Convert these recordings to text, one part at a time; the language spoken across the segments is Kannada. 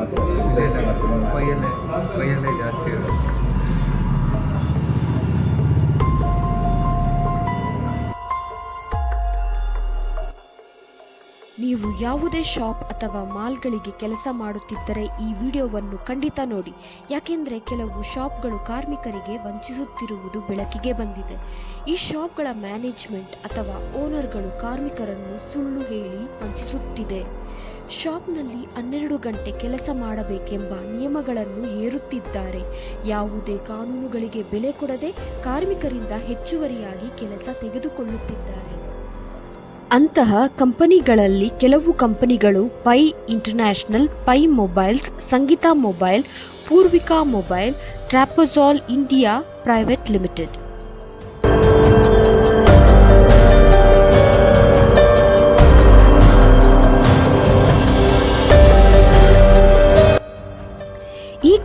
ಮತ್ತು ಸಿವಿಲೈಸ್ ಮಾಡ್ತೀನಿ ಕೈಯಲ್ಲೇ ಕೈಯಲ್ಲೇ ಜಾಸ್ತಿ ಇರೋದು ನೀವು ಯಾವುದೇ ಶಾಪ್ ಅಥವಾ ಮಾಲ್ಗಳಿಗೆ ಕೆಲಸ ಮಾಡುತ್ತಿದ್ದರೆ ಈ ವಿಡಿಯೋವನ್ನು ಖಂಡಿತ ನೋಡಿ. ಯಾಕೆಂದರೆ ಕೆಲವು ಶಾಪ್ಗಳು ಕಾರ್ಮಿಕರಿಗೆ ವಂಚಿಸುತ್ತಿರುವುದು ಬೆಳಕಿಗೆ ಬಂದಿದೆ. ಈ ಶಾಪ್ಗಳ ಮ್ಯಾನೇಜ್ಮೆಂಟ್ ಅಥವಾ ಓನರ್ಗಳು ಕಾರ್ಮಿಕರನ್ನು ಸುಳ್ಳು ಹೇಳಿ ವಂಚಿಸುತ್ತಿದೆ. ಶಾಪ್ನಲ್ಲಿ ಹನ್ನೆರಡು ಗಂಟೆ ಕೆಲಸ ಮಾಡಬೇಕೆಂಬ ನಿಯಮಗಳನ್ನು ಹೇರುತ್ತಿದ್ದಾರೆ. ಯಾವುದೇ ಕಾನೂನುಗಳಿಗೆ ಬೆಲೆ ಕೊಡದೆ ಕಾರ್ಮಿಕರಿಂದ ಹೆಚ್ಚುವರಿಯಾಗಿ ಕೆಲಸ ತೆಗೆದುಕೊಳ್ಳುತ್ತಿದ್ದಾರೆ. ಅಂತಹ ಕಂಪನಿಗಳಲ್ಲಿ ಕೆಲವು ಕಂಪನಿಗಳು Pai International, Pai mobiles, Sangeetha mobile, Poorvika mobile, ಟ್ರಾಪೊಜಾಲ್ India private limited.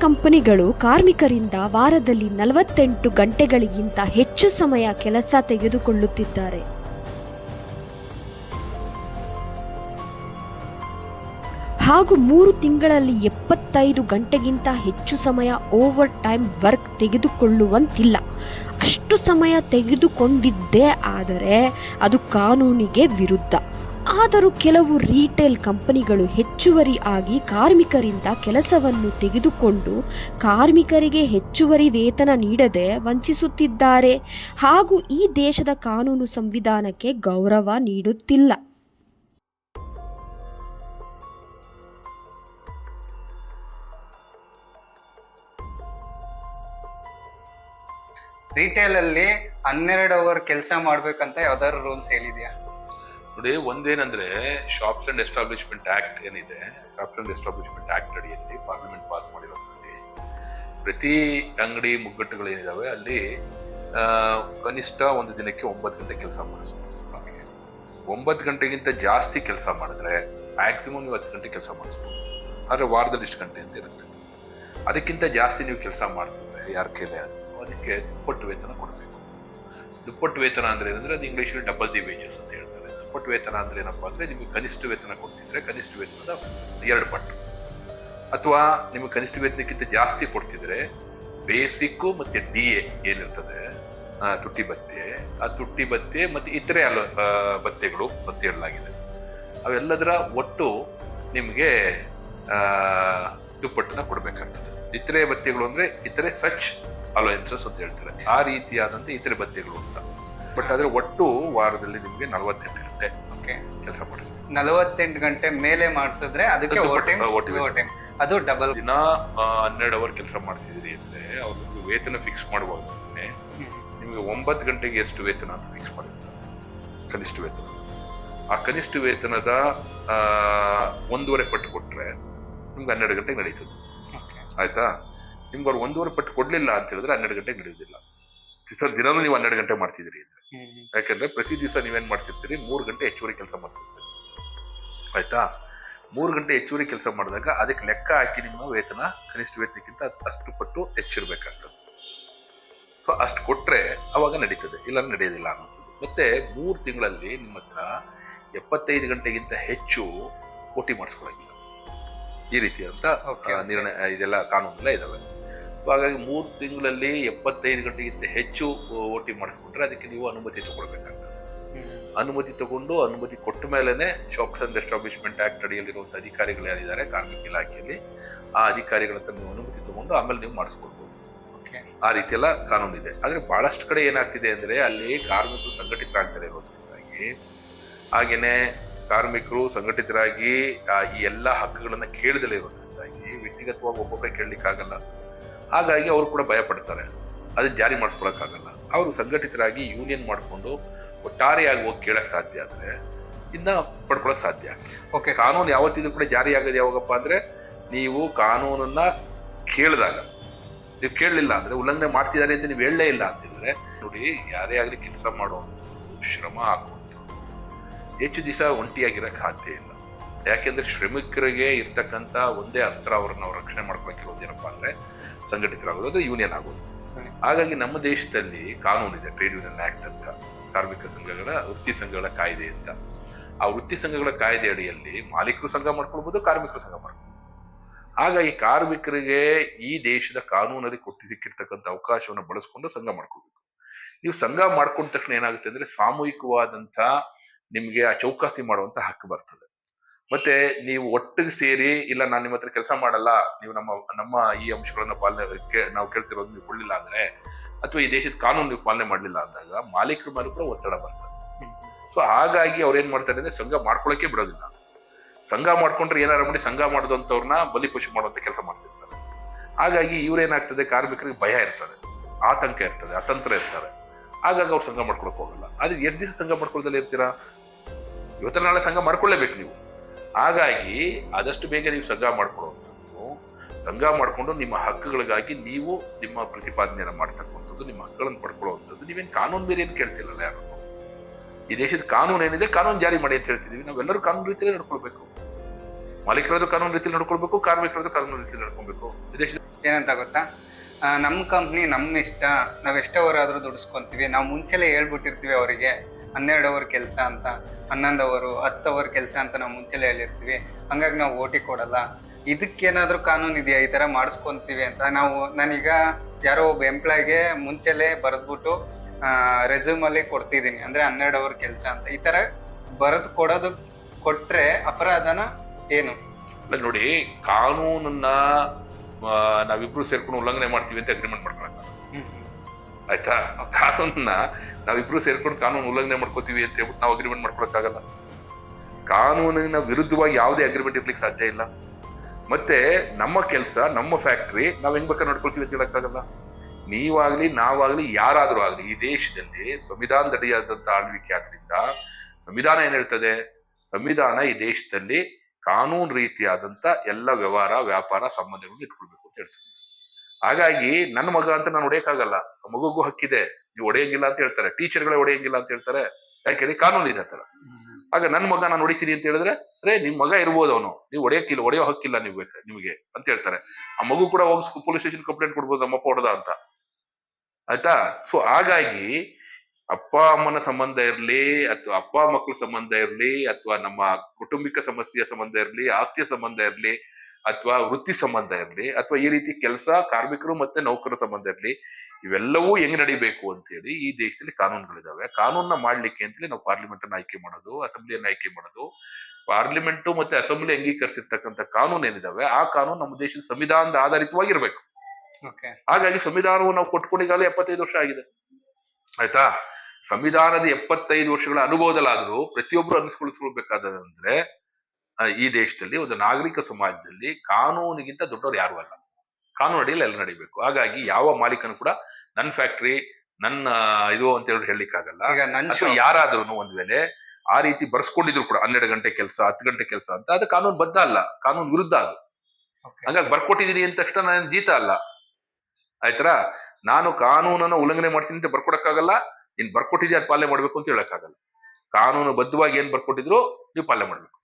ಕಂಪನಿಗಳು ಕಾರ್ಮಿಕರಿಂದ ವಾರದಲ್ಲಿ ನಲವತ್ತೆಂಟು ಗಂಟೆಗಳಿಗಿಂತ ಹೆಚ್ಚು ಸಮಯ ಕೆಲಸ ತೆಗೆದುಕೊಳ್ಳುತ್ತಿದ್ದಾರೆ. ಹಾಗೂ ಮೂರು ತಿಂಗಳಲ್ಲಿ ಎಪ್ಪತ್ತೈದು ಗಂಟೆಗಿಂತ ಹೆಚ್ಚು ಸಮಯ ಓವರ್ ಟೈಮ್ ವರ್ಕ್ ತೆಗೆದುಕೊಳ್ಳುವಂತಿಲ್ಲ. ಅಷ್ಟು ಸಮಯ ತೆಗೆದುಕೊಂಡಿದ್ದೇ ಆದರೆ ಅದು ಕಾನೂನಿಗೆ ವಿರುದ್ಧ. ಆದರೂ ಕೆಲವು ರೀಟೇಲ್ ಕಂಪನಿಗಳು ಹೆಚ್ಚುವರಿ ಆಗಿ ಕಾರ್ಮಿಕರಿಂದ ಕೆಲಸವನ್ನು ತೆಗೆದುಕೊಂಡು ಕಾರ್ಮಿಕರಿಗೆ ಹೆಚ್ಚುವರಿ ವೇತನ ನೀಡದೆ ವಂಚಿಸುತ್ತಿದ್ದಾರೆ. ಹಾಗೂ ಈ ದೇಶದ ಕಾನೂನು ಸಂವಿಧಾನಕ್ಕೆ ಗೌರವ ನೀಡುತ್ತಿಲ್ಲ. ರೀಟೇಲ್ ಅಲ್ಲಿ ಹನ್ನೆರಡು ಅವರ್ ಕೆಲಸ ಮಾಡ್ಬೇಕಂತ ಯಾವ್ದಾದ್ರು ರೂಲ್ಸ್ ಹೇಳಿದ್ಯಾ? ನೋಡಿ, ಒಂದೇನಂದ್ರೆ ಶಾಪ್ಸ್ ಅಂಡ್ ಎಸ್ಟಾಬ್ಲಿಷ್ಮೆಂಟ್ ಆಕ್ಟ್ ಏನಿದೆ ಶಾಪ್ಸ್ ಅಂಡ್ ಎಸ್ಟಾಬ್ಲಿಷ್ಮೆಂಟ್ ಆಕ್ಟ್ ಅಡಿಯಲ್ಲಿ ಪಾರ್ಲಿಮೆಂಟ್ ಪಾಸ್ ಮಾಡಿರೋದ್ರಲ್ಲಿ ಪ್ರತಿ ಅಂಗಡಿ ಮುಗ್ಗಟ್ಟುಗಳೇನಿದಾವೆ, ಅಲ್ಲಿ ಕನಿಷ್ಠ ಒಂದು ದಿನಕ್ಕೆ ಒಂಬತ್ತು ಗಂಟೆ ಕೆಲಸ ಮಾಡಿಸ್ಬೋದು. ಒಂಬತ್ತು ಗಂಟೆಗಿಂತ ಜಾಸ್ತಿ ಕೆಲಸ ಮಾಡಿದ್ರೆ ಮ್ಯಾಕ್ಸಿಮಮ್ ನೀವು ಹತ್ತು ಗಂಟೆ ಕೆಲಸ ಮಾಡಿಸ್ಬೋದು. ಆದರೆ ವಾರದಲ್ಲಿ ಇಷ್ಟು ಗಂಟೆ ಅಂತ ಇರುತ್ತೆ. ಅದಕ್ಕಿಂತ ಜಾಸ್ತಿ ನೀವು ಕೆಲಸ ಮಾಡ್ತಿದ್ರೆ ಯಾರ ಕೈಲೇ ಅದಕ್ಕೆ ದುಪ್ಪಟ್ಟು ವೇತನ ಕೊಡಬೇಕು. ದುಪ್ಪಟ್ಟು ವೇತನ ಅಂದ್ರೆ ಏನಂದ್ರೆ ಅದು ಇಂಗ್ಲೀಷಲ್ಲಿ ಡಬಲ್ ದಿ ವೇಜಸ್ ಅಂತ ಹೇಳ್ತಾರೆ. ದುಪ್ಪಟ್ಟು ವೇತನ ಅಂದ್ರೆ ಏನಪ್ಪಾ ಅಂದ್ರೆ ನಿಮಗೆ ಕನಿಷ್ಠ ವೇತನ ಕೊಡ್ತಿದ್ರೆ ಕನಿಷ್ಠ ವೇತನದ ಎರಡು ಪಟ್ಟು. ಅಥವಾ ನಿಮಗೆ ಕನಿಷ್ಠ ವೇತನಕ್ಕಿಂತ ಜಾಸ್ತಿ ಕೊಡ್ತಿದ್ರೆ ಬೇಸಿಕ್ಕು ಮತ್ತೆ ಡಿ ಎ ಏನಿರ್ತದೆ? ತುಟ್ಟಿ ಭತ್ತೆ ಆ ತುಟ್ಟಿ ಭತ್ತೆ ಮತ್ತೆ ಇತರೆ ಅಲ್ಲ ಭತ್ತೆಗಳು ಭತ್ಯೆಗಳು ಅಂತ ಹೇಳಲಾಗಿದೆ. ಅವೆಲ್ಲದರ ಒಟ್ಟು ನಿಮಗೆ ದುಪ್ಪಟ್ಟನ್ನ ಕೊಡಬೇಕಾಗ್ತದೆ. ಇತರೆ ಭತ್ಯೆಗಳು ಅಂದ್ರೆ ಇತರೆ ಸಚ್ ಅಲೋಯನ್ಸಸ್ ಅಂತ ಹೇಳ್ತಾರೆ. ಆ ರೀತಿಯಾದಂತೆ ಇತರೆ ಭತ್ಯೆಗಳು ಅಂತ. ಬಟ್ ಆದ್ರೆ ಒಟ್ಟು ವಾರದಲ್ಲಿ ನಿಮಗೆ ನಲವತ್ತೆಂಟು ಓಕೆ ಕೆಲಸ ಮಾಡಿಸ್ಬೇಕು ನಲವತ್ತೆಂಟು ಗಂಟೆ ಮೇಲೆ ಮಾಡಿಸಿದ್ರೆ ಅದಕ್ಕೆ ವೇತನ. ಟೈಮ್ ಅದು ಡಬಲ್ ದಿನ ಹನ್ನೆರಡು ಅವರ್ ಕೆಲಸ ಮಾಡ್ತಿದ್ರಿ ಅಂದ್ರೆ ಅವ್ರಿಗೆ ವೇತನ ಫಿಕ್ಸ್ ಮಾಡುವಾಗ ನಿಮಗೆ ಒಂಬತ್ತು ಗಂಟೆಗೆ ಎಷ್ಟು ವೇತನ ಅಂತ ಫಿಕ್ಸ್ ಮಾಡಿರ್ತಾರೆ ಕನಿಷ್ಠ ವೇತನ. ಆ ಕನಿಷ್ಠ ವೇತನದ ಆ, ಒಂದೂವರೆ ಪಟ್ಟು ಕೊಟ್ರೆ ನಿಮ್ಗೆ ಹನ್ನೆರಡು ಗಂಟೆಗೆ ನಡೀತದೆ. ಆಯ್ತಾ? ನಿಮ್ಗೆ ಅವ್ರು ಒಂದೂವರೆ ಪಟ್ಟು ಕೊಡ್ಲಿಲ್ಲ ಅಂತ ಹೇಳಿದ್ರೆ ಹನ್ನೆರಡು ಗಂಟೆಗೆ ನಡೆಯೋದಿಲ್ಲ ಸರ್ ದಿನಾನು ನೀವು ಹನ್ನೆರಡು ಗಂಟೆ ಮಾಡ್ತಿದ್ದೀರಿ ಯಾಕಂದ್ರೆ ಪ್ರತಿ ದಿವಸ ನೀವೇನ್ ಮಾಡ್ತಿರ್ತೀರಿ? ಮೂರು ಗಂಟೆ ಹೆಚ್ಚುವರಿ ಕೆಲಸ ಮಾಡ್ತಿರ್ತೀರಿ. ಆಯ್ತಾ? ಮೂರು ಗಂಟೆ ಹೆಚ್ಚುವರಿ ಕೆಲಸ ಮಾಡಿದಾಗ ಅದಕ್ಕೆ ಲೆಕ್ಕ ಹಾಕಿ ನಿಮ್ಮ ವೇತನ ಕನಿಷ್ಠ ವೇತನಕ್ಕಿಂತ ಅಷ್ಟು ಪಟ್ಟು ಹೆಚ್ಚಿರಬೇಕಾಗ್ತದೆ. ಸೊ ಅಷ್ಟು ಕೊಟ್ರೆ ಅವಾಗ ನಡೀತದೆ. ಇಲ್ಲ ನಡೆಯೋದಿಲ್ಲ ಅನ್ನೋದು. ಮತ್ತೆ ಮೂರು ತಿಂಗಳಲ್ಲಿ ನಿಮ್ಮ ಹತ್ರ ಎಪ್ಪತ್ತೈದು ಗಂಟೆಗಿಂತ ಹೆಚ್ಚು ಓಟಿ ಮಾಡಿಸ್ಕೊಳಂಗಿಲ್ಲ ಈ ರೀತಿಯಾದಂಥ ನಿರ್ಣಯ ಇದೆಲ್ಲ ಕಾನೂನೆಲ್ಲ ಇದಾವೆ. ಸೊ ಹಾಗಾಗಿ ಮೂರು ತಿಂಗಳಲ್ಲಿ ಎಪ್ಪತ್ತೈದು ಗಂಟೆಗಿಂತ ಹೆಚ್ಚು ಓಟಿ ಮಾಡಿಸ್ಕೊಂಡ್ರೆ ಅದಕ್ಕೆ ನೀವು ಅನುಮತಿ ತಗೊಳ್ಬೇಕಾಗ್ತದೆ. ಅನುಮತಿ ತಗೊಂಡು ಅನುಮತಿ ಕೊಟ್ಟ ಮೇಲೇ ಶಾಪ್ಸ್ ಅಂಡ್ ಎಸ್ಟಾಬ್ಲಿಷ್ಮೆಂಟ್ ಆಕ್ಟ್ ಅಡಿಯಲ್ಲಿರುವಂತಹ ಅಧಿಕಾರಿಗಳು ಯಾರಿದ್ದಾರೆ ಕಾರ್ಮಿಕ ಇಲಾಖೆಯಲ್ಲಿ ಆ ಅಧಿಕಾರಿಗಳ ಹತ್ರ ನೀವು ಅನುಮತಿ ತಗೊಂಡು ಆಮೇಲೆ ನೀವು ಮಾಡಿಸ್ಕೊಳ್ಬೋದು. ಓಕೆ. ಆ ರೀತಿ ಎಲ್ಲ ಕಾನೂನು ಇದೆ ಆದ್ರೆ ಬಹಳಷ್ಟು ಕಡೆ ಏನಾಗ್ತಿದೆ ಅಂದ್ರೆ ಅಲ್ಲಿ ಕಾರ್ಮಿಕರು ಸಂಘಟಿತರಾಗ್ತಾರೆ ಇರೋದ್ರಿಂದಾಗಿ ಹಾಗೆಯೇ ಕಾರ್ಮಿಕರು ಸಂಘಟಿತರಾಗಿ ಈ ಎಲ್ಲ ಹಕ್ಕುಗಳನ್ನು ಕೇಳಿದಲೇ ಇರೋದ್ರಿಂದಾಗಿ ವ್ಯಕ್ತಿಗತವಾಗಿ ಒಬ್ಬೊಬ್ಬರೇ ಕೇಳಲಿಕ್ಕಾಗಲ್ಲ. ಹಾಗಾಗಿ ಅವರು ಕೂಡ ಭಯಪಡ್ತಾರೆ. ಪಡ್ತಾರೆ ಅದನ್ನ ಜಾರಿ ಮಾಡಿಸ್ಕೊಳಕ್ಕಾಗಲ್ಲ. ಅವರು ಸಂಘಟಿತರಾಗಿ ಯೂನಿಯನ್ ಮಾಡಿಕೊಂಡು ಒಟ್ಟಾರೆಯಾಗಿ ಹೋಗಿ ಕೇಳೋಕ್ಕೆ ಸಾಧ್ಯ ಆದರೆ ಇದನ್ನ ಪಡ್ಕೊಳಕ್ಕೆ ಸಾಧ್ಯ. ಓಕೆ ಕಾನೂನು ಯಾವತ್ತಿದ್ರು ಕೂಡ ಜಾರಿ ಆಗೋದು ಯಾವಾಗಪ್ಪ ಅಂದರೆ ನೀವು ಕಾನೂನನ್ನ ಕೇಳಿದಾಗ. ನೀವು ಕೇಳಲಿಲ್ಲ ಅಂದರೆ ಉಲ್ಲಂಘನೆ ಮಾಡ್ತಿದ್ದಾರೆ ಅಂತ ನೀವು ಹೇಳಲೇ ಇಲ್ಲ ಅಂತಿದ್ರೆ ನೋಡಿ ಯಾರೇ ಆಗಲಿ ಕೆಲಸ ಮಾಡುವಂಥದ್ದು ಶ್ರಮ ಹಾಕುವಂಥದ್ದು ಹೆಚ್ಚು ದಿವಸ ಒಂಟಿಯಾಗಿರೋಕ್ಕೆ ಸಾಧ್ಯ ಇಲ್ಲ. ಯಾಕೆಂದ್ರೆ ಶ್ರಮಿಕರಿಗೆ ಇರ್ತಕ್ಕಂಥ ಒಂದೇ ಅಸ್ತ್ರ ಅವ್ರನ್ನ ಅವ್ರು ರಕ್ಷಣೆ ಮಾಡ್ಕೊಳಕ್ಕಿರೋದೇನಪ್ಪ ಅಂದ್ರೆ ಸಂಘಟಿತರಾಗೋದು ಅದು ಯೂನಿಯನ್ ಆಗೋದು. ಹಾಗಾಗಿ ನಮ್ಮ ದೇಶದಲ್ಲಿ ಕಾನೂನು ಇದೆ ಟ್ರೇಡ್ ಯೂನಿಯನ್ ಆಕ್ಟ್ ಅಂತ ಕಾರ್ಮಿಕ ಸಂಘಗಳ ವೃತ್ತಿ ಸಂಘಗಳ ಕಾಯ್ದೆ ಅಂತ. ಆ ವೃತ್ತಿ ಸಂಘಗಳ ಕಾಯ್ದೆ ಅಡಿಯಲ್ಲಿ ಮಾಲೀಕರು ಸಂಘ ಮಾಡ್ಕೊಳ್ಬಹುದು ಕಾರ್ಮಿಕರು ಸಂಘ ಮಾಡ್ಕೊಳ್ಬಹುದು ಹಾಗಾಗಿ ಕಾರ್ಮಿಕರಿಗೆ ಈ ದೇಶದ ಕಾನೂನಲ್ಲಿ ಕೊಟ್ಟಿದ್ದಕ್ಕಿರ್ತಕ್ಕಂಥ ಅವಕಾಶವನ್ನು ಬಳಸ್ಕೊಂಡು ಸಂಘ ಮಾಡ್ಕೋಬೇಕು ನೀವು ಸಂಘ ಮಾಡ್ಕೊಂಡ ತಕ್ಷಣ ಏನಾಗುತ್ತೆ ಅಂದ್ರೆ ಸಾಮೂಹಿಕವಾದಂತ ನಿಮಗೆ ಆ ಚೌಕಾಸಿ ಮಾಡುವಂತ ಹಕ್ಕು ಬರ್ತದೆ. ಮತ್ತೆ ನೀವು ಒಟ್ಟಿಗೆ ಸೇರಿ ಇಲ್ಲ ನಾನು ನಿಮ್ಮ ಹತ್ರ ಕೆಲಸ ಮಾಡಲ್ಲ ನೀವು ನಮ್ಮ ನಮ್ಮ ಈ ಅಂಶಗಳನ್ನ ಪಾಲನೆ ನಾವು ಕೇಳ್ತಿರೋದು ನೀವು ಕೊಡ್ಲಿಲ್ಲ ಅಂದ್ರೆ ಅಥವಾ ಈ ದೇಶದ ಕಾನೂನು ನೀವು ಪಾಲನೆ ಮಾಡಲಿಲ್ಲ ಅಂದಾಗ ಮಾಲೀಕರ ಮೇಲೆ ಕೂಡ ಒತ್ತಡ ಬರ್ತದೆ ಸೊ ಹಾಗಾಗಿ ಅವ್ರು ಏನ್ ಮಾಡ್ತಾರೆ ಅಂದ್ರೆ ಸಂಘ ಮಾಡ್ಕೊಳಕ್ಕೆ ಬಿಡೋದಿಲ್ಲ. ಸಂಘ ಮಾಡ್ಕೊಂಡ್ರೆ ಏನಾರ ಮಾಡಿ ಸಂಘ ಮಾಡಿದಂಥವ್ರನ್ನ ಬಲಿಪಶು ಮಾಡುವಂತ ಕೆಲಸ ಮಾಡ್ತಿರ್ತಾರೆ. ಹಾಗಾಗಿ ಇವ್ರೇನಾಗ್ತದೆ ಕಾರ್ಮಿಕರಿಗೆ ಭಯ ಇರ್ತದೆ ಆತಂಕ ಇರ್ತದೆ ಅತಂತ್ರ ಇರ್ತಾರೆ. ಹಾಗಾಗಿ ಅವ್ರು ಸಂಘ ಮಾಡ್ಕೊಳಕ್ ಹೋಗಲ್ಲ. ಆದ್ರೆ ಎಷ್ಟು ದಿವಸ ಸಂಘ ಮಾಡ್ಕೊಳ್ದಲ್ಲೇ ಇರ್ತೀರಾ? ಇವತ್ತರ ನಾಳೆ ಸಂಘ ಮಾಡ್ಕೊಳ್ಳೇಬೇಕು ನೀವು. ಹಾಗಾಗಿ ಆದಷ್ಟು ಬೇಗ ನೀವು ಸಂಘ ಮಾಡ್ಕೊಳ್ಳುವಂಥದ್ದು ಸಂಘ ಮಾಡಿಕೊಂಡು ನಿಮ್ಮ ಹಕ್ಕುಗಳಿಗಾಗಿ ನೀವು ನಿಮ್ಮ ಪ್ರತಿಪಾದನೆಯನ್ನು ಮಾಡ್ತಕ್ಕಂಥದ್ದು, ನಿಮ್ಮ ಹಕ್ಕುಗಳನ್ನು ಪಡ್ಕೊಳ್ಳುವಂಥದ್ದು. ನೀವೇನು ಕಾನೂನು ಬೇರೆ ಏನು ಕೇಳ್ತಿರಲ್ಲ ಯಾರು? ಈ ದೇಶದ ಕಾನೂನು ಏನಿದೆ ಕಾನೂನು ಜಾರಿ ಮಾಡಿ ಅಂತ ಹೇಳ್ತಿದೀವಿ. ನಾವೆಲ್ಲರೂ ಕಾನೂನು ರೀತಿಯಲ್ಲಿ ನಡ್ಕೊಳ್ಬೇಕು. ಮಾಲೀಕರದ್ದು ಕಾನೂನು ರೀತಿಯಲ್ಲಿ ನಡ್ಕೊಳ್ಬೇಕು ಕಾರ್ಮಿಕರದ್ದು ಕಾನೂನು ರೀತಿಯಲ್ಲಿ ನಡ್ಕೊಳ್ಬೇಕು. ಈ ದೇಶದ ಏನಂತ ಗೊತ್ತಾ? ನಮ್ಮ ಕಂಪ್ನಿ ನಮ್ಮ ಇಷ್ಟ. ನಾವು ಎಷ್ಟು ಅವರ್ ಆದ್ರೂ ದುಡಿಸ್ಕೊಂತೀವಿ. ನಾವು ಮುಂಚೆಲೆ ಹೇಳ್ಬಿಟ್ಟಿರ್ತೀವಿ ಅವರಿಗೆ ಹನ್ನೆರಡು ಅವರ್ ಕೆಲಸ ಅಂತ. ಹನ್ನೊಂದು ಅವರು ಹತ್ತು ಅವರ್ ಕೆಲಸ ಅಂತ ನಾವು ಮುಂಚೆಲೆ ಹೇಳಿರ್ತೀವಿ ಹಂಗಾಗಿ ನಾವು ಓಟಿ ಕೊಡಲ್ಲ. ಇದಕ್ಕೇನಾದರೂ ಕಾನೂನು ಇದೆಯಾ ಈ ತರ ಮಾಡಿಸ್ಕೊಂತೀವಿ ಅಂತ? ನಾವು, ನಾನೀಗ ಯಾರೋ ಒಬ್ಬ ಎಂಪ್ಲಾಯ್ಗೆ ಮುಂಚೆಲೆ ಬರೆದ್ಬಿಟ್ಟು ರೆಸ್ಯೂಮಲ್ಲಿ ಕೊಡ್ತಿದ್ದೀನಿ. ಅಂದ್ರೆ ಹನ್ನೆರಡು ಅವರ್ ಕೆಲಸ ಅಂತ. ಈ ತರ ಬರೆದು ಕೊಡೋದು ಕೊಟ್ರೆ ಅಪರಾಧನ ಏನು? ನೋಡಿ, ಕಾನೂನನ್ನ ನಾವಿಬ್ರು ಸೇರ್ಕೊಂಡು ಉಲ್ಲಂಘನೆ ಮಾಡ್ತೀವಿ ಅಂತ ಅಗ್ರಿಮೆಂಟ್ ಮಾಡ್ಕೊಳಕ್ಕ. ಆಯ್ತಾ? ಕಾನೂನನ್ನ ನಾವಿಬ್ರು ಸೇರ್ಕೊಂಡು ಕಾನೂನು ಉಲ್ಲಂಘನೆ ಮಾಡ್ಕೋತೀವಿ ಅಂತ ಹೇಳ್ಬಿಟ್ಟು ನಾವು ಅಗ್ರಿಮೆಂಟ್ ಮಾಡ್ಕೊಳಕ್ಕಾಗಲ್ಲ. ಕಾನೂನಿನ ವಿರುದ್ಧವಾಗಿ ಯಾವುದೇ ಅಗ್ರಿಮೆಂಟ್ ಇರ್ಲಿಕ್ಕೆ ಸಾಧ್ಯ ಇಲ್ಲ. ಮತ್ತೆ ನಮ್ಮ ಕೆಲಸ, ನಮ್ಮ ಫ್ಯಾಕ್ಟ್ರಿ ನಾವು ಹೆಂಗ್ ಬೇಕಾದ್ರೆ ನೋಡ್ಕೊಳ್ತೀವಿ ಅಂತ ಹೇಳಕ್ಕಾಗಲ್ಲ. ನೀವಾಗ್ಲಿ, ನಾವಾಗ್ಲಿ, ಯಾರಾದ್ರೂ ಆಗ್ಲಿ, ಈ ದೇಶದಲ್ಲಿ ಸಂವಿಧಾನದಡಿಯಾದಂತ ಆಳ್ವಿಕೆ ಆದ್ರಿಂದ ಸಂವಿಧಾನ ಏನ್ ಹೇಳ್ತದೆ? ಸಂವಿಧಾನ ಈ ದೇಶದಲ್ಲಿ ಕಾನೂನು ರೀತಿಯಾದಂತ ಎಲ್ಲ ವ್ಯವಹಾರ, ವ್ಯಾಪಾರ, ಸಂಬಂಧಗಳನ್ನು ಇಟ್ಕೊಳ್ಬೇಕು ಅಂತ ಹೇಳ್ತದೆ. ಹಾಗಾಗಿ ನನ್ನ ಮಗ ಅಂತ ನಾನು ಹೊಡೆಯಕ್ಕಾಗಲ್ಲ. ಆ ಮಗುಗೂ ಹಕ್ಕಿದೆ. ನೀವು ಹೊಡೆಯಂಗಿಲ್ಲ ಅಂತ ಹೇಳ್ತಾರೆ. ಟೀಚರ್ಗಳೇ ಹೊಡೆಯಂಗಿಲ್ಲ ಅಂತ ಹೇಳ್ತಾರೆ. ಯಾಕೆ ಕಾನೂನು ಇದೆ ತರ ಆಗ ನನ್ನ ಮಗ ನಾನು ಹೊಡಿತೀನಿ ಅಂತ ಹೇಳಿದ್ರೆ, ಅರೆ, ನಿಮ್ ಮಗ ಇರ್ಬೋದು ಅವನು. ನೀವು ಹೊಡೆಯಕ್ಕಿಲ್ಲ ಒಡೆಯೋ ಹಕ್ಕಿಲ್ಲ ನೀವು ಬೇಕು ನಿಮಗೆ, ಅಂತ ಹೇಳ್ತಾರೆ. ಆ ಮಗು ಕೂಡ ಹೋಗಿ ಪೊಲೀಸ್ ಸ್ಟೇಷನ್ ಕಂಪ್ಲೇಂಟ್ ಕೊಡ್ಬೋದು ನಮ್ಮಪ್ಪ ಹೊಡೆದ ಅಂತ. ಆಯ್ತಾ? ಸೊ ಹಾಗಾಗಿ ಅಪ್ಪ, ಅಮ್ಮನ ಸಂಬಂಧ ಇರಲಿ, ಅಥವಾ ಅಪ್ಪ ಮಕ್ಕಳ ಸಂಬಂಧ ಇರಲಿ, ಅಥವಾ ನಮ್ಮ ಕುಟುಂಬಿಕ ಸಮಸ್ಯೆಯ ಸಂಬಂಧ ಇರಲಿ, ಆಸ್ತಿಯ ಸಂಬಂಧ ಇರಲಿ ಅಥವಾ ವೃತ್ತಿ ಸಂಬಂಧ ಇರಲಿ ಅಥವಾ ಈ ರೀತಿ ಕೆಲಸ ಕಾರ್ಮಿಕರು ಮತ್ತೆ ನೌಕರ ಸಂಬಂಧ ಇರಲಿ ಇವೆಲ್ಲವೂ ಹೆಂಗ್ ನಡಿಬೇಕು ಅಂತ ಹೇಳಿ ಈ ದೇಶದಲ್ಲಿ ಕಾನೂನುಗಳಿದಾವೆ. ಕಾನೂನ್ನ ಮಾಡ್ಲಿಕ್ಕೆ ಅಂತೇಳಿ ನಾವು ಪಾರ್ಲಿಮೆಂಟ್ ಅನ್ನ ಆಯ್ಕೆ ಮಾಡೋದು ಅಸೆಂಬ್ಲಿಯನ್ನ ಆಯ್ಕೆ ಮಾಡೋದು. ಪಾರ್ಲಿಮೆಂಟು ಮತ್ತೆ ಅಸೆಂಬ್ಲಿ ಅಂಗೀಕರಿಸಿರ್ತಕ್ಕಂಥ ಕಾನೂನು ಏನಿದಾವೆ ಆ ಕಾನೂನು ನಮ್ಮ ದೇಶದ ಸಂವಿಧಾನದ ಆಧಾರಿತವಾಗಿರ್ಬೇಕು. ಹಾಗಾಗಿ ಸಂವಿಧಾನವು ನಾವು ಕೊಟ್ಕೊಂಡಿಗಾಲ ಎಪ್ಪತ್ತೈದು ವರ್ಷ ಆಗಿದೆ. ಆಯ್ತಾ? ಸಂವಿಧಾನದ ಎಪ್ಪತ್ತೈದು ವರ್ಷಗಳ ಅನುಭವದಲ್ಲಾದ್ರೂ ಪ್ರತಿಯೊಬ್ಬರು ಅನಿಸ್ಕೊಳಿಸ್ಕೊಳ್ಬೇಕಾದ್ರೆ ಈ ದೇಶದಲ್ಲಿ ಒಂದು ನಾಗರಿಕ ಸಮಾಜದಲ್ಲಿ ಕಾನೂನಿಗಿಂತ ದೊಡ್ಡವರು ಯಾರು ಅಲ್ಲ. ಕಾನೂನು ಅಡಿಯಲ್ಲಿ ಎಲ್ಲ ನಡಿಬೇಕು. ಹಾಗಾಗಿ ಯಾವ ಮಾಲೀಕನು ಕೂಡ ನನ್ನ ಫ್ಯಾಕ್ಟ್ರಿ ನನ್ನ ಇದು ಅಂತ ಹೇಳಿ ಹೇಳಲಿಕ್ಕಾಗಲ್ಲ. ಯಾರಾದ್ರೂ ಒಂದ್ ವೇಳೆ ಆ ರೀತಿ ಬರ್ಸ್ಕೊಂಡಿದ್ರು ಕೂಡ ಹನ್ನೆರಡು ಗಂಟೆ ಕೆಲಸ ಹತ್ತು ಗಂಟೆ ಕೆಲಸ ಅಂತ ಅದು ಕಾನೂನು ಬದ್ಧ ಅಲ್ಲ. ಕಾನೂನು ವಿರುದ್ಧ ಅದು. ಹಂಗಾಗಿ ಬರ್ಕೊಟ್ಟಿದ್ದೀನಿ ಅಂತ ತಕ್ಷಣ ನಾನು ಜೀತ ಅಲ್ಲ. ಆಯ್ತರ? ನಾನು ಕಾನೂನನ್ನು ಉಲ್ಲಂಘನೆ ಮಾಡ್ತೀನಿ ಅಂತ ಬರ್ಕೊಡಕ್ಕಾಗಲ್ಲ. ನೀನ್ ಬರ್ಕೊಟ್ಟಿದ್ಯಾ ಅದು ಪಾಲನೆ ಮಾಡ್ಬೇಕು ಅಂತ ಹೇಳಕ್ಕಾಗಲ್ಲ. ಕಾನೂನು ಬದ್ಧವಾಗಿ ಏನ್ ಬರ್ಕೊಟ್ಟಿದ್ರು ನೀವು ಪಾಲನೆ ಮಾಡ್ಬೇಕು.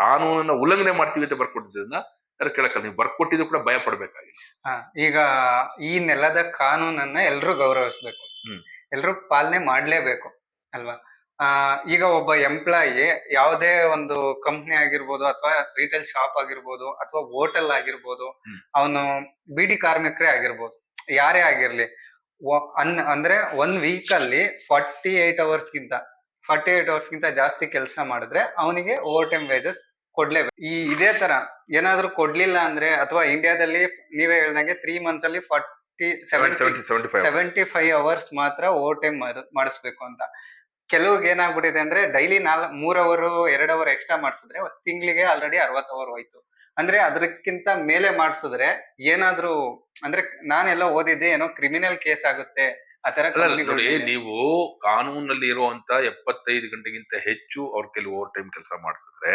ಕಾನೂನನ್ನ ಉಲ್ಲಂಘನೆ ಮಾಡ್ತೀವಿ ಅಂತ ಬರ್ಕೊಟ್ಟಿದ್ರಿಂದ ಯಾರು ಕೆಳಕ ನೀವು ಬರ್ಕೊಟ್ಟಿದ್ರು ಕೂಡ ಭಯ ಪಡ್ಬೇಕಾಗಿಲ್ಲ ಈಗ ಈ ನೆಲದ ಕಾನೂನನ್ನ ಎಲ್ರೂ ಗೌರವಿಸ್ಬೇಕು. ಎಲ್ರು ಪಾಲನೆ ಮಾಡ್ಲೇಬೇಕು ಅಲ್ವಾ? ಆ ಈಗ ಒಬ್ಬ ಎಂಪ್ಲಾಯಿ ಯಾವುದೇ ಒಂದು ಕಂಪ್ನಿ ಆಗಿರ್ಬೋದು ಅಥವಾ ರಿಟೇಲ್ ಶಾಪ್ ಆಗಿರ್ಬೋದು ಅಥವಾ ಹೋಟೆಲ್ ಆಗಿರ್ಬೋದು. ಅವನು ಬಿಡಿ ಕಾರ್ಮಿಕರೇ ಆಗಿರ್ಬೋದು ಯಾರೇ ಆಗಿರ್ಲಿ ಅನ್ ಅಂದ್ರೆ ಒಂದ್ ವೀಕ್ ಅಲ್ಲಿ ಫಾರ್ಟಿ ಏಟ್ ಅವರ್ಸ್ ಗಿಂತ ಫಾರ್ಟಿ ಏಟ್ ಅವರ್ಸ್ ಗಿಂತ ಜಾಸ್ತಿ ಕೆಲಸ ಮಾಡಿದ್ರೆ ಅವನಿಗೆ ಓವರ್ ಟೈಮ್ ವೇಜಸ್ ಕೊಡ್ಲೇಬೇಕು. ಈ ಇದೇ ತರ ಏನಾದ್ರೂ ಕೊಡ್ಲಿಲ್ಲ ಅಂದ್ರೆ ಅಥವಾ ಇಂಡಿಯಾದಲ್ಲಿ ನೀವೇ ಹೇಳ್ದಂಗೆ ತ್ರೀ ಮಂತ್ಸ್ ಅಲ್ಲಿ forty seventy seventy five seventy five hours ಮಾತ್ರ ಓವರ್ ಟೈಮ್ ಮಾಡಿಸ್ಬೇಕು ಅಂತ. ಕೆಲವ್ಗೆ ಏನಾಗ್ಬಿಟ್ಟಿದೆ ಅಂದ್ರೆ ಡೈಲಿ ನಾಲ್ ಮೂರ್ ಅವರ್ ಎರಡ್ ಅವರ್ ಎಕ್ಸ್ಟ್ರಾ ಮಾಡಿಸಿದ್ರೆ ತಿಂಗಳಿಗೆ ಆಲ್ರೆಡಿ ಅರವತ್ ಅವರ್ ಹೋಯ್ತು. ಅಂದ್ರೆ ಅದಕ್ಕಿಂತ ಮೇಲೆ ಮಾಡಿಸಿದ್ರೆ ಏನಾದ್ರೂ ಅಂದ್ರೆ ನಾನೆಲ್ಲ ಓದಿದ್ದೆ ಏನೋ ಕ್ರಿಮಿನಲ್ ಕೇಸ್ ಆಗುತ್ತೆ ಆತರ ನೀವು ಕಾನೂನಲ್ಲಿ ಇರುವಂತ ಎಪ್ಪತ್ತೈದು ಗಂಟೆಗಿಂತ ಹೆಚ್ಚು ಅವ್ರ ಕೆಲವು ಓವರ್ ಟೈಮ್ ಕೆಲಸ ಮಾಡಿಸಿದ್ರೆ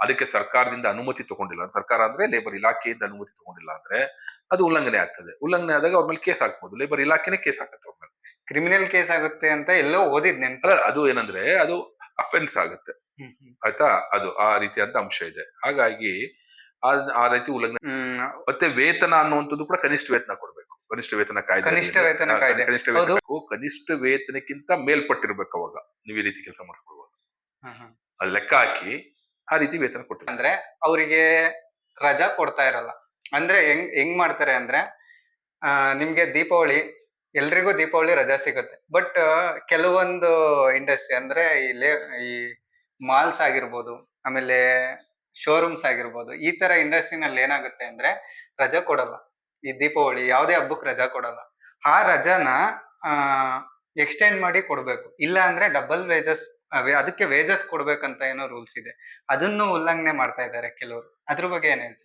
ಅದಕ್ಕೆ ಸರ್ಕಾರದಿಂದ ಅನುಮತಿ ತಗೊಂಡಿಲ್ಲ. ಸರ್ಕಾರ ಅಂದ್ರೆ ಲೇಬರ್ ಇಲಾಖೆಯಿಂದ ಅನುಮತಿ ತಗೊಂಡಿಲ್ಲ ಅಂದ್ರೆ ಅದು ಉಲ್ಲಂಘನೆ ಆಗ್ತದೆ. ಉಲ್ಲಂಘನೆ ಆದಾಗ ಅವ್ರ ಮೇಲೆ ಕೇಸ್ ಹಾಕ್ಬೋದು. ಲೇಬರ್ ಇಲಾಖೆನೇ ಕೇಸ್ ಹಾಕತ್ತೆ ಅವ್ರ ಮೇಲೆ. ಕ್ರಿಮಿನಲ್ ಕೇಸ್ ಆಗುತ್ತೆ ಅಂತ ಎಲ್ಲೋ ಓದಿದ್ ನೆನ್ಪ. ಅದು ಏನಂದ್ರೆ ಅದು ಅಫೆನ್ಸ್ ಆಗುತ್ತೆ. ಆಯ್ತಾ? ಅದು ಆ ರೀತಿಯಾದ ಅಂಶ ಇದೆ. ಹಾಗಾಗಿ ಆ ಆ ರೀತಿ ಉಲ್ಲಂಘನೆ ಮತ್ತೆ ವೇತನ ಅನ್ನುವಂಥದ್ದು ಕೂಡ ಕನಿಷ್ಠ ವೇತನ ಕೊಡ್ಬೇಕು. ಕನಿಷ್ಠ ವೇತನ ಕಾಯ್ದೆ ಕನಿಷ್ಠ ವೇತನ ಕಾಯ್ದೆ. ಕನಿಷ್ಠ ಹೌದು. ವೇತನ ಕನಿಷ್ಠ ವೇತನಕ್ಕಿಂತ ಮೇಲ್ಪಟ್ಟಿರ್ಬೇಕು ಅವಾಗ. ನೀವು ಈ ರೀತಿ ಕೆಲಸ ಮಾಡ್ಕೊಳ್ಬಹುದು. ಅದು ಲೆಕ್ಕ ಹಾಕಿ ಆ ರೀತಿ ವೇತನ ಕೊಟ್ಟರು ಅಂದ್ರೆ ಅವರಿಗೆ ರಜಾ ಕೊಡ್ತಾ ಇರಲ್ಲ. ಅಂದ್ರೆ ಹೆಂಗ್ ಹೆಂಗ್ ಮಾಡ್ತಾರೆ ಅಂದ್ರೆ ಆ ನಿಮ್ಗೆ ದೀಪಾವಳಿ ಎಲ್ರಿಗೂ ದೀಪಾವಳಿ ರಜಾ ಸಿಗುತ್ತೆ. ಬಟ್ ಕೆಲವೊಂದು ಇಂಡಸ್ಟ್ರಿ ಅಂದ್ರೆ ಈ ಲೇ ಈ ಮಾಲ್ಸ್ ಆಗಿರ್ಬೋದು ಆಮೇಲೆ ಶೋರೂಮ್ಸ್ ಆಗಿರ್ಬೋದು ಈ ತರ ಇಂಡಸ್ಟ್ರಿನಲ್ಲಿ ಏನಾಗುತ್ತೆ ಅಂದ್ರೆ ರಜಾ ಕೊಡಲ್ಲ. ಈ ದೀಪಾವಳಿ ಯಾವುದೇ ಹಬ್ಬಕ್ಕೆ ರಜಾ ಕೊಡಲ್ಲ. ಆ ರಜಾನ ಎಕ್ಸ್ಟೆಂಡ್ ಮಾಡಿ ಕೊಡಬೇಕು. ಇಲ್ಲ ಅಂದ್ರೆ ಡಬಲ್ ವೇಜಸ್ ಅದಕ್ಕೆ ವೇಜಸ್ ಕೊಡ್ಬೇಕಂತ ಏನೋ ರೂಲ್ಸ್ ಇದೆ. ಅದನ್ನು ಉಲ್ಲಂಘನೆ ಮಾಡ್ತಾ ಇದ್ದಾರೆ ಕೆಲವರು. ಅದ್ರ ಬಗ್ಗೆ ಏನ್ ಹೇಳ್ತೀವಿ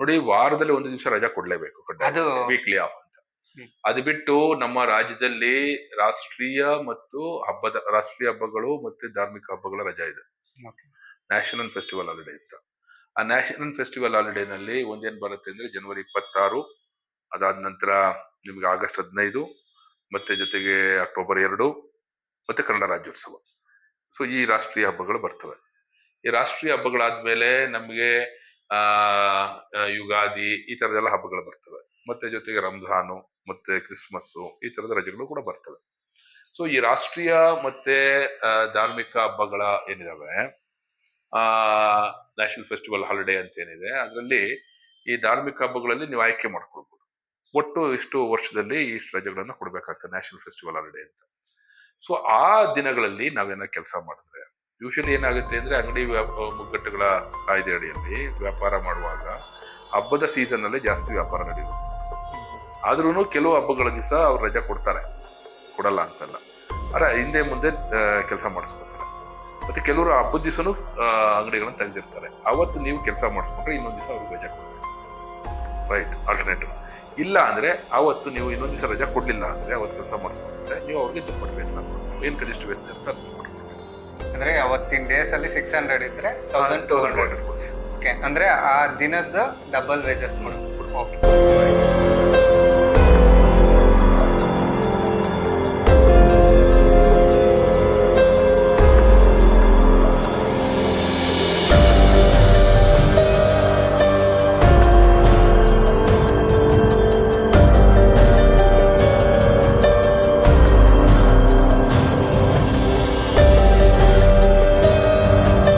ನೋಡಿ ವಾರದಲ್ಲಿ ಒಂದು ದಿವಸ ರಜಾ ಕೊಡ್ಲೇಬೇಕು ಅದು ವೀಕ್ಲಿ ಆಫ್ ಅಂತ. ಅದು ಬಿಟ್ಟು ನಮ್ಮ ರಾಜ್ಯದಲ್ಲಿ ರಾಷ್ಟ್ರೀಯ ಮತ್ತು ಹಬ್ಬದ ರಾಷ್ಟ್ರೀಯ ಹಬ್ಬಗಳು ಮತ್ತು ಧಾರ್ಮಿಕ ಹಬ್ಬಗಳ ರಜಾ ಇದೆ. ನ್ಯಾಷನಲ್ ಫೆಸ್ಟಿವಲ್ ಹಾಲಿಡೇ ಇತ್ತು ಆ ನ್ಯಾಷನಲ್ ಫೆಸ್ಟಿವಲ್ ಹಾಲಿಡೇನಲ್ಲಿ ಒಂದೇನ್ ಬರುತ್ತೆ ಅಂದ್ರೆ ಜನವರಿ ಇಪ್ಪತ್ತಾರು ಅದಾದ ನಂತರ ನಿಮಗೆ ಆಗಸ್ಟ್ ಹದಿನೈದು ಮತ್ತೆ ಜೊತೆಗೆ ಅಕ್ಟೋಬರ್ ಎರಡು ಮತ್ತೆ ಕನ್ನಡ ರಾಜ್ಯೋತ್ಸವ. ಸೊ ಈ ರಾಷ್ಟ್ರೀಯ ಹಬ್ಬಗಳು ಬರ್ತವೆ. ಈ ರಾಷ್ಟ್ರೀಯ ಹಬ್ಬಗಳಾದ್ಮೇಲೆ ನಮಗೆ ಯುಗಾದಿ ಈ ತರದೆಲ್ಲ ಹಬ್ಬಗಳು ಬರ್ತವೆ. ಮತ್ತೆ ಜೊತೆಗೆ ರಂಜಾನು, ಮತ್ತೆ ಕ್ರಿಸ್ಮಸ್ಸು ಈ ತರದ ರಜೆಗಳು ಕೂಡ ಬರ್ತವೆ. ಸೊ ಈ ರಾಷ್ಟ್ರೀಯ ಮತ್ತೆ ಧಾರ್ಮಿಕ ಹಬ್ಬಗಳ ಏನಿದಾವೆ? ಆ ನ್ಯಾಷನಲ್ ಫೆಸ್ಟಿವಲ್ ಹಾಲಿಡೇ ಅಂತ ಏನಿದೆ, ಅದರಲ್ಲಿ ಈ ಧಾರ್ಮಿಕ ಹಬ್ಬಗಳಲ್ಲಿ ನೀವು ಆಯ್ಕೆ ಮಾಡ್ಕೊಳ್ಬೋದು ಒಟ್ಟು ಇಷ್ಟು ವರ್ಷದಲ್ಲಿ ಇಷ್ಟು ರಜೆಗಳನ್ನು ಕೊಡ್ಬೇಕಾಗ್ತದೆ ನ್ಯಾಷನಲ್ ಫೆಸ್ಟಿವಲ್ ಹಾಲಿಡೇ ಅಂತ. ಸೊ ಆ ದಿನಗಳಲ್ಲಿ ನಾವೇನ ಕೆಲಸ ಮಾಡಿದ್ರೆ ಯೂಶಲಿ ಏನಾಗುತ್ತೆ ಅಂದ್ರೆ ಅಂಗಡಿ ವ್ಯಾಪ ಮುಗ್ಗಟ್ಟುಗಳ ಕಾಯ್ದೆ ಅಡಿಯಲ್ಲಿ ವ್ಯಾಪಾರ ಮಾಡುವಾಗ ಹಬ್ಬದ ಸೀಸನ್ ಅಲ್ಲಿ ಜಾಸ್ತಿ ವ್ಯಾಪಾರ ನಡೆಯುತ್ತೆ ಆದ್ರೂ ಕೆಲವು ಹಬ್ಬಗಳ ದಿವಸ ಅವ್ರು ರಜೆ ಕೊಡ್ತಾರೆ. ಕೊಡಲ್ಲ ಅಂತಲ್ಲ. ಅರೆ ಹಿಂದೆ ಮುಂದೆ ಕೆಲಸ ಮಾಡಿಸ್ಕೊತಾರೆ. ಮತ್ತೆ ಕೆಲವರು ಹಬ್ಬದ ದಿವಸನೂ ಅಂಗಡಿಗಳನ್ನು ತೆಗೆದಿರ್ತಾರೆ. ಅವತ್ತು ನೀವು ಕೆಲಸ ಮಾಡಿಸ್ಕೊಂಡ್ರೆ ಇನ್ನೊಂದು ದಿವಸ ಅವ್ರಿಗೆ ರಜೆ ಕೊಡ್ತಾರೆ. ರೈಟ್ ಆಲ್ಟರ್ನೇಟಿವ್ ಇಲ್ಲ ಅಂದ್ರೆ ಅವತ್ತು ನೀವು ಇನ್ನೊಂದು ದಿವಸ ರಜಾ ಕೊಡ್ಲಿಲ್ಲ ಅಂದ್ರೆ ಅವತ್ತು ಕೆಲಸ ಮಾಡಿಸ್ಕೊಂಡ್ರೆ ನೀವು ಅವ್ರಿಗೆ ದುಪ್ಪಟ್ಟು ವೇತನ ಏನು ಕನಿಷ್ಠ ವೇತನ ಅಂತ. ಅಂದ್ರೆ ಅವತ್ತಿನ ಡೇಸ್ ಅಲ್ಲಿ ಸಿಕ್ಸ್ ಹಂಡ್ರೆಡ್ ಇದ್ರೆ ತೌಸಂಡ್ ಟೂ ಹಂಡ್ರೆಡ್ ಓಕೆ ಅಂದ್ರೆ ಆ ದಿನದ ಡಬಲ್ ವೇಜಸ್ ಕೊಡ್ಬೇಕು ಓಕೆ